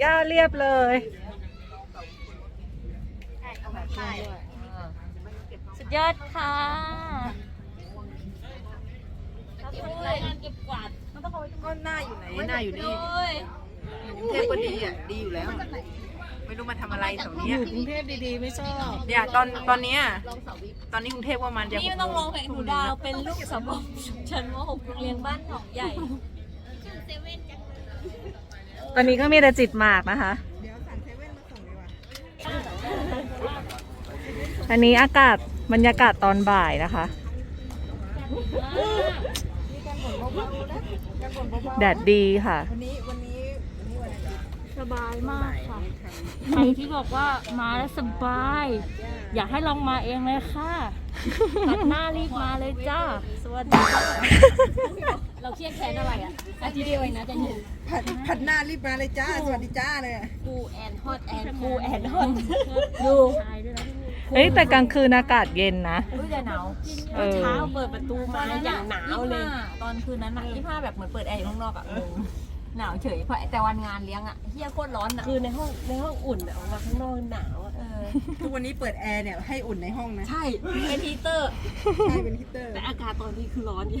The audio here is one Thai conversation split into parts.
หญ้าเรียบเลยสุดยอดค่ะรายงานเก็บกวาดก็หน้าอยู่ไหนหน้าอยู่นี่โอ้ยกรุงเทพก็ดีอะดีอยู่แล้ว ไม่รู้มาทำอะไรแถวเนี้ยกรุงเทพดีๆไม่ชอบเนี่ยตอนตอนเนี้ยตอนนี้กรุงเทพว่ามันจะนี่ต้องลงเพลงหนูดาวเป็นลูกสาวกชั้นม .6 โรงเรียนบ้านหนองใหญ่ ตอนนี้ก็มีแต่จิตหมากนะคะ อันนี้อากาศบรรยากาศตอนบ่ายนะคะ แดดดีค่ะ สบายมากค่ะ ใครที่บอกว่ามาแล้วสบาย อยากให้ลองมาเองเลยค่ะตัดหน้ารีบมาเลยจ้า สวัสดีค่ะ เราเครียดแค้นอะไรอะอาทิตย์เดียวเองนะจะเย็นผัดผัดหน้ารีบมาเลยจ้า สวัสดีจ้าเลยคูแอนฮอตแอนคูแอนฮอตดูเฮ้ยแต่กลางคืนอากาศเย็นนะ รู้จะหนาวเออ เช้าเปิดประตูมาอย่างหนาวเลยตอนคืนนั้นอะยี่ห้าแบบเหมือนเปิดแอร์อยู่ข้างนอกอะงงหนาวเฉยเพราะแต่วันงานเลี้ยงอะเฮียโคตรร้อนอะคือในห้องในห้องอุ่นแต่ออกมาข้างนอกหนาวอะเออทุกวันนี้เปิดแอร์เนี่ยให้อุ่นในห้องนะ ใช่เป็นฮีเตอร์ ใช่เป็นฮีตเตอร์ แต่อากาศตอนนี้คือร้อนอยู่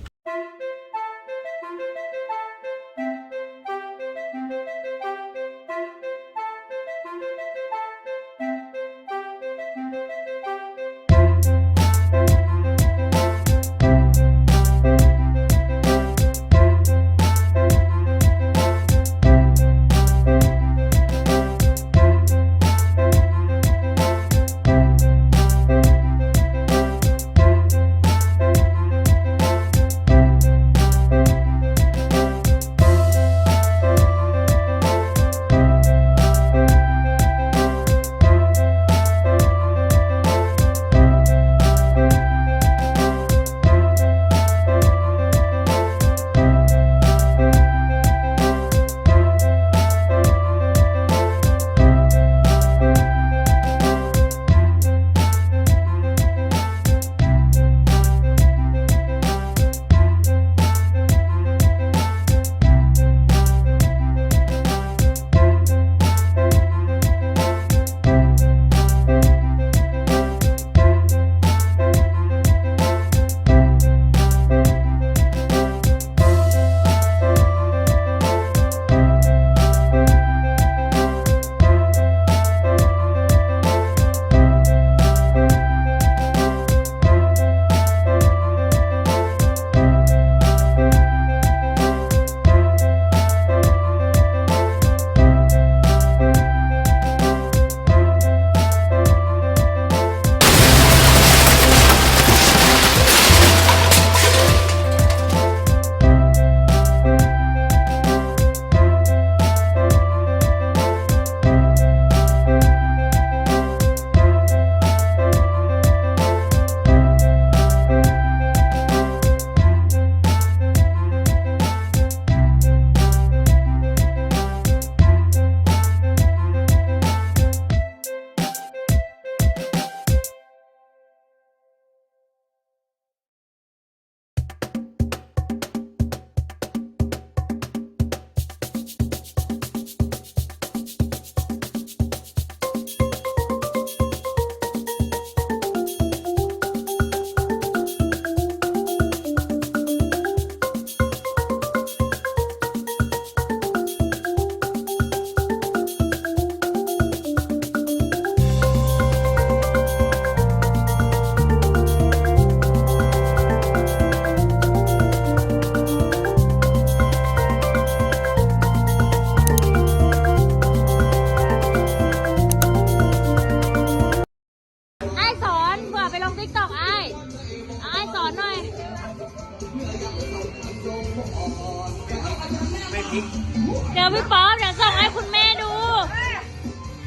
เดี๋ยวพี่ป๊อปเดี๋ยวส่งให้คุณแม่ดู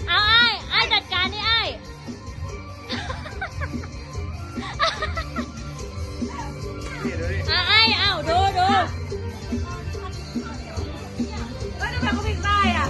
เอาไอ้ไอ้จัดการนี่ไอ้อะไอ้เอาดูดูเฮ้ยทำไมเขาพิมพ์ได้อะ